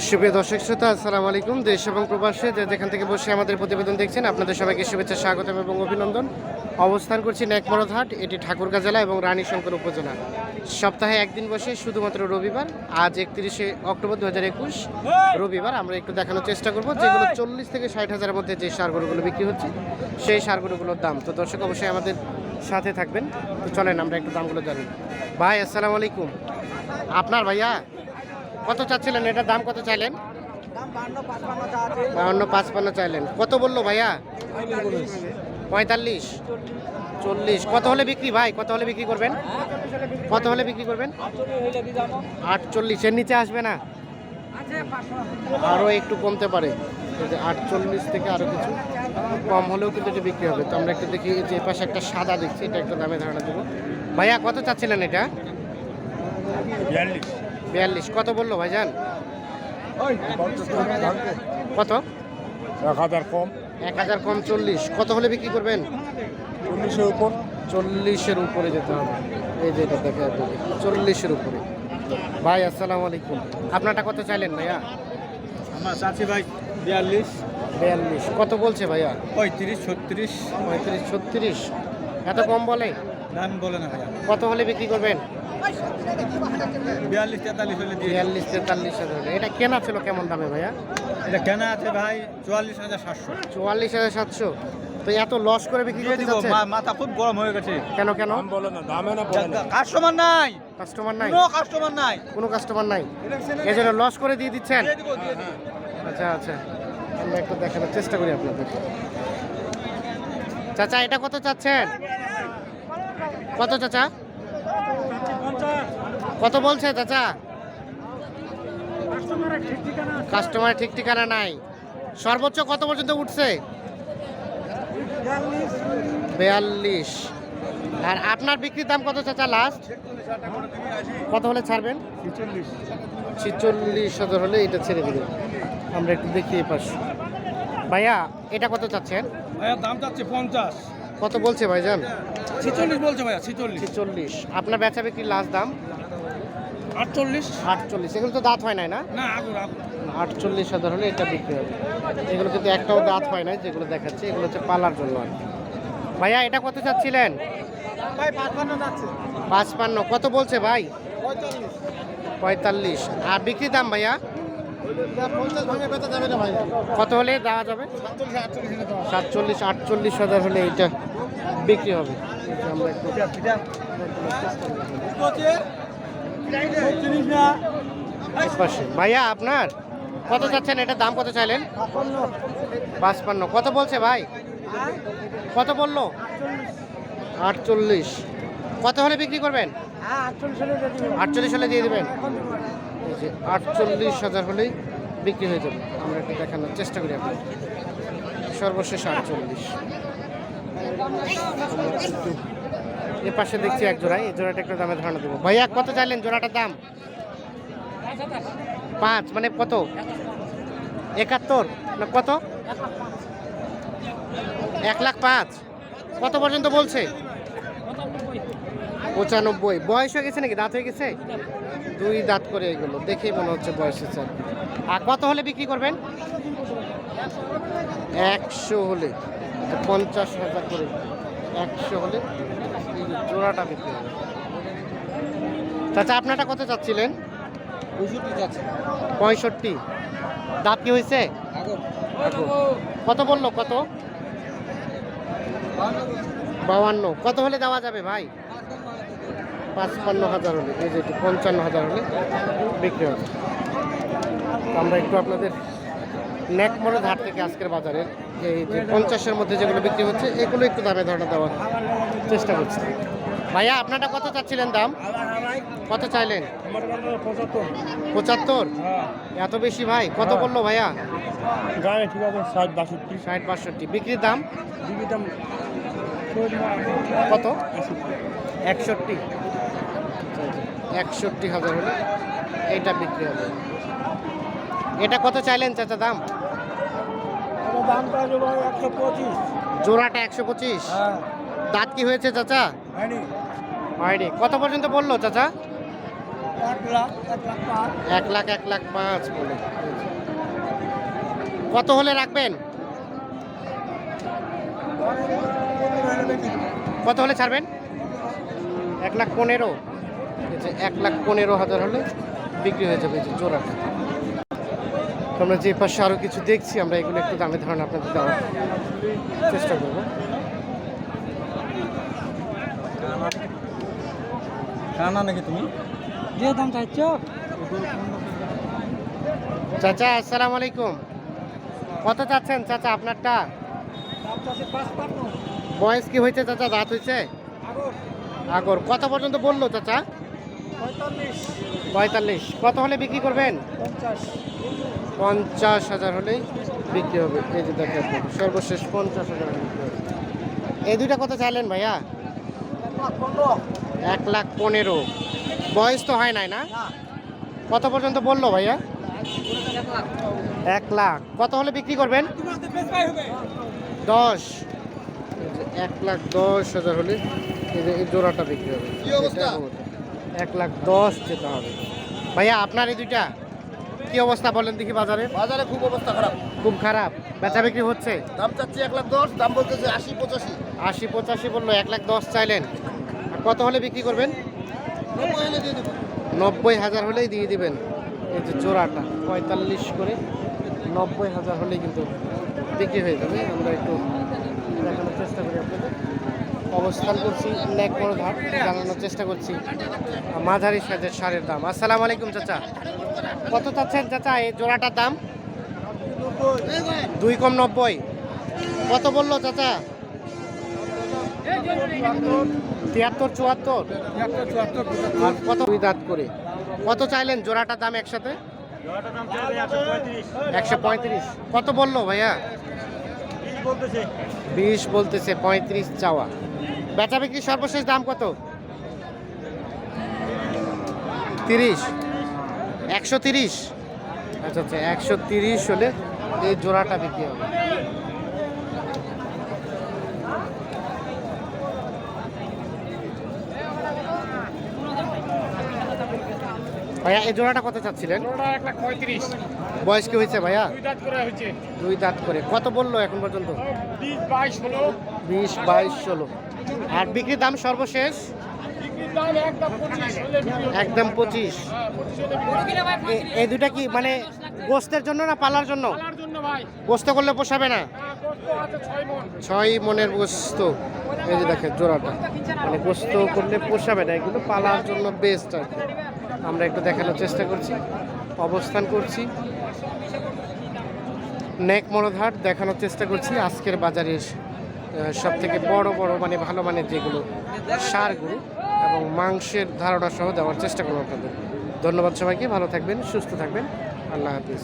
সুপ্রিয় দর্শক শ্রোতা আসসালামু আলাইকুম। দেশ এবং প্রবাসে যে যেখান থেকে বসে আমাদের প্রতিবেদন দেখছেন আপনাদের সবাইকে শুভেচ্ছা স্বাগতম এবং অভিনন্দন। অবস্থান করছি নেকমরদ হাট এটি ঠাকুরগাঁ জেলা এবং রানীশঙ্কর উপজেলা। সপ্তাহে একদিন বসে শুধুমাত্র রবিবার আজ একত্রিশে অক্টোবর দু হাজার একুশ রবিবার আমরা একটু দেখানোর চেষ্টা করব যেগুলো চল্লিশ থেকে ষাট হাজারের মধ্যে যে সারগরুগুলো বিক্রি হচ্ছে সেই সারগরুগুলোর দাম। তো দর্শক অবশ্যই আমাদের সাথে থাকবেন। তো চলেন আমরা একটু দামগুলো জানি। ভাই আসসালামু আলাইকুম। আপনার ভাইয়া? কত চাচ্ছিলেন? এটার দাম কত চাইলেন? বাউন্ন পাঁচপান্ন চাইলেন। কত বলল ভাইয়া? পঁয়তাল্লিশ। চল্লিশ। কত হলে বিক্রি ভাই? কত হলে বিক্রি করবেন? কত হলে বিক্রি করবেন? আটচল্লিশ। এর নিচে আসবে না? আরও একটু কমতে পারে। আটচল্লিশ থেকে আরও কিছু কম হলেও কিন্তু এটা বিক্রি হবে। তো আমরা একটু দেখি যে পাশে একটা সাদা দেখছি, এটা একটা দামে ধারণা দেবো। ভাইয়া, কত চাচ্ছিলেন এটা? বিয়াল্লিশ। কত বলল ভাই ভাইজান কত? এক হাজার কম। এক হাজার কম চল্লিশ। কত হলে বিক্রি করবেন? চল্লিশের উপর। চল্লিশের উপরে যেতে হবে। এই যে এটা দেখে চল্লিশের উপরে। ভাই আসসালামু আলাইকুম। আপনারটা কত চাইলেন ভাইয়া? আমার চাচি ভাই বিয়াল্লিশ। বিয়াল্লিশ। কত বলছে ভাইয়া? পঁয়ত্রিশ ছত্রিশ। পঁয়ত্রিশ ছত্রিশ। এত কম বলে? দাম বলে না ভাইয়া। কত হলে বিক্রি করবেন? বিয়াল্লিশ তেতাল্লিশ হলে বিয়াল্লিশ তেতাল্লিশ হাজার এটা কেনা ছিল কেমন দামে ভাইয়া? এটা কেনা আছে ভাই চুয়াল্লিশ হাজার সাতশো। চুয়াল্লিশ হাজার সাতশো? তো এত লস করে বিক্রি করতে মাথা খুব গরম হয়ে গেছে। কেন কেন? বলে না দামে না কাস্টমার নাই। কাস্টমার নাই? কোনো কাস্টমার নাই। কোনো কাস্টমার নাই? এই জন্য লস করে দিয়ে দিচ্ছেন? আচ্ছা আচ্ছা। আমরা একটু দেখানোর চেষ্টা করি আপনাদের। চাচা এটা কত চাচ্ছেন? কত চাচা? কত বলছে চাচা? কাস্টমার ঠিক ঠিকানা নাই। সর্বোচ্চ কত পর্যন্ত উঠছে? বিয়াল্লিশ। আর আপনার বিক্রির দাম কত চাচা লাস্ট কত হলে ছাড়বেন? ছিচল্লিশ হাজার হলে এটা ছেড়ে দেবেন। আমরা একটু দেখি এই পাশে। ভাইয়া এটা কত চাচ্ছেন? ভাইয়া দাম চাচ্ছে পঞ্চাশ। কত বলছে ভাইজান? ছিচল্লিশ বলছে ভাইয়া ছিচল্লিশ। ছিচল্লিশ। আপনার বেচা বিক্রির লাস্ট দাম? আটচল্লিশ। আটচল্লিশ। এগুলো তো দাঁত হয় নাই না? আটচল্লিশ হাজার হলে এটা বিক্রি হবে। এগুলো কিন্তু একটাও দাঁত হয় নাই যেগুলো দেখাচ্ছে এগুলো হচ্ছে পালার জন্য আর ভাইয়া এটা কত চাচ্ছিলেন? ভাই পাঁচপান্ন কত বলছে ভাই? পঁয়তাল্লিশ। আর বিক্রি দাম ভাইয়া? পঞ্চাশ ভাঙে বেচা যাবে না ভাই। কত হলে দেওয়া যাবে? সাতচল্লিশ আটচল্লিশ হাজার হলে এটা বিক্রি হবে। আমরা একটু ভাইয়া আপনার কত চাচ্ছেন? এটার দাম কত চাইলেন? পাঁচপান্ন। কত বলছে ভাই? কত বলল? আটচল্লিশ। কত হলে বিক্রি করবেন? আটচল্লিশ হলে দিয়ে দেবেন। এই যে আটচল্লিশ হাজার হলেই বিক্রি হয়ে যাবে। আমরা একটু দেখানোর চেষ্টা করি আপনার সর্বশেষ আটচল্লিশ। এ পাশে দেখছি এক জোড়ায়, এই জোড়াটা একটু দামে ধারণা দেবো। ভাইয়া, কত চাইলেন জোড়াটার দাম? পাঁচ মানে কত? একাত্তর, না কত? এক লাখ পাঁচ। কত পর্যন্ত বলছে? পঁচানব্বই। বয়স হয়ে গেছে নাকি? দাঁত হয়ে গেছে? দুই দাঁত করে এগুলো দেখেই মনে হচ্ছে বয়স হচ্ছে আর কত হলে বিক্রি করবেন? একশো হলে। পঞ্চাশ হাজার করে। একশো হলে জোড়াটা বিক্রি হবে। চাচা আপনারটা কত চাচ্ছিলেন? পঁয়ষট্টি দাঁত কি হয়েছে? কত বলল কত? বাউান্ন। কত হলে দেওয়া যাবে ভাই? পাঁচপান্ন হাজার হলে। এই যে একটু পঞ্চান্ন হাজার হলে বিক্রি হবে। আমরা একটু আপনাদের নেকমরে ধার থেকে আজকের বাজারে এই যে পঞ্চাশের মধ্যে যেগুলো বিক্রি হচ্ছে এগুলো একটু দামে ধারণা দেওয়ার চেষ্টা করছি। ভাইয়া আপনারটা কত চাচ্ছিলেন দাম? কত চাইলেন? পঁচাত্তর? এত বেশি ভাই? কত বলল ভাইয়া? ঠিক ষাট বাষট্টি। ষাট বাষট্টি। বিক্রির দাম? কত? একষট্টি। একষট্টি হাজার হলে এইটা বিক্রি হবে। এটা কত চাইলেন চাচা দাম? দাম পাইলো ভাই একশো পঁচিশ। জোড়াটা একশো পঁচিশ। হ্যাঁ। দাঁত কি হয়েছে চাচা? হয়নি। কত পর্যন্ত বলল চাচা? এক লাখ এক লাখ পাঁচ। বলে। কত হলে রাখবেন? কত হলে ছাড়বেন? এক লাখ পনেরো। এক লাখ পনেরো হাজার হলে বিক্রি হয়ে যাবে জোড়াটা। আমরা যে পাশে আরও কিছু দেখছি আমরা এগুলো একটু দামে ধারণা আপনাদের দেওয়ার চেষ্টা করব। কানা নাকি তুমি? যে দাম চাইছ? চাচা আসসালামু আলাইকুম। কত চাচ্ছেন চাচা আপনারটা? বয়স কি হয়েছে চাচা? দাঁত হয়েছে? আগর। আগর। কত পর্যন্ত বলল চাচা? পঁয়তাল্লিশ। কত হলে বিক্রি করবেন? পঞ্চাশ। হাজার হলেই বিক্রি হবে। এই যে দেখেন সর্বশেষ পঞ্চাশ হাজার এই দুইটা কত চাইলেন ভাইয়া? এক লাখ পনেরো। বয়স তো হয় নাই না? কত পর্যন্ত বলল ভাইয়া? এক লাখ। কত হলে বিক্রি করবেন? দশ। এক লাখ দশ হাজার হলে এই জোড়াটা বিক্রি হবে। এক লাখ দশ যেতে হবে। ভাইয়া আপনার এই দুইটা কি অবস্থা বলেন দেখি বাজারে? বাজারে খুব অবস্থা খারাপ। খুব খারাপ। বেচা বিক্রি হচ্ছে? দাম চাচ্ছি এক লাখ দশ দাম বলতেছে আশি পঁচাশি। আশি পঁচাশি বলল এক লাখ দশ চাইলেন। আর কত হলে বিক্রি করবেন? নব্বই হাজার হলেই দিয়ে দিবেন। এই যে জোড়াটা পঁয়তাল্লিশ করে নব্বই হাজার হলেই কিন্তু বিক্রি হয়ে যাবে। আমরা একটু দেখানোর চেষ্টা করি আপনাদের। অবস্থান করছি বড় ঘাট জানানোর চেষ্টা করছি। মাঝারি সাইজের সারের দাম। আসসালামু আলাইকুম, চাচা। কত চাচ্ছেন, চাচা? এই জোড়াটার দাম? দুই কম নব্বই। কত বলল, চাচা? তিয়াত্তর, চুয়াত্তর? আর কত দাঁত করে? কত চাইলেন জোড়াটার দাম একসাথে? একশো পঁয়ত্রিশ। কত বলল ভাইয়া? বিশ বলতেছে পঁয়ত্রিশ চাওয়া। বেচা বিক্রি সর্বশেষ দাম কত? তিরিশ। একশো তিরিশ? আচ্ছা আচ্ছা একশো তিরিশ হলে এই জোড়াটা বিক্রি হবে। ভাইয়া এই জোড়াটা কত চাচ্ছিলেন? ওটা এক লাখ পঁয়ত্রিশ। বয়স কি হয়েছে ভাইয়া? দুই দাঁত করে হয়েছে। দুই দাঁত করে। কত বলল এখন পর্যন্ত? বিশ বাইশ হলো বিশ বাইশ ষোলো। আর বিক্রির দাম সর্বশেষ? একদম পঁচিশ পঁচিশ। হ্যাঁ, এই দুটা কি মানে গোস্তের জন্য না পালার জন্য? গোস্ত করলে পোষাবে না? হ্যাঁ, ছয় মনের গোস্ত। এই যে দেখেন জোড়াটা। মানে গোস্ত করলে পোষাবে না এগুলো পালার জন্য বেস্ট আর আমরা একটু দেখানোর চেষ্টা করছি অবস্থান করছি। নেক মনোধার দেখানোর চেষ্টা করছি। আজকের বাজারের সব থেকে বড় বড় মানে ভালো মানের যেগুলো সারগুলো এবং মাংসের ধারণা সহ দেওয়ার চেষ্টা করব আপনাদের। ধন্যবাদ সবাইকে, ভালো থাকবেন, সুস্থ থাকবেন। আল্লাহ হাফিজ।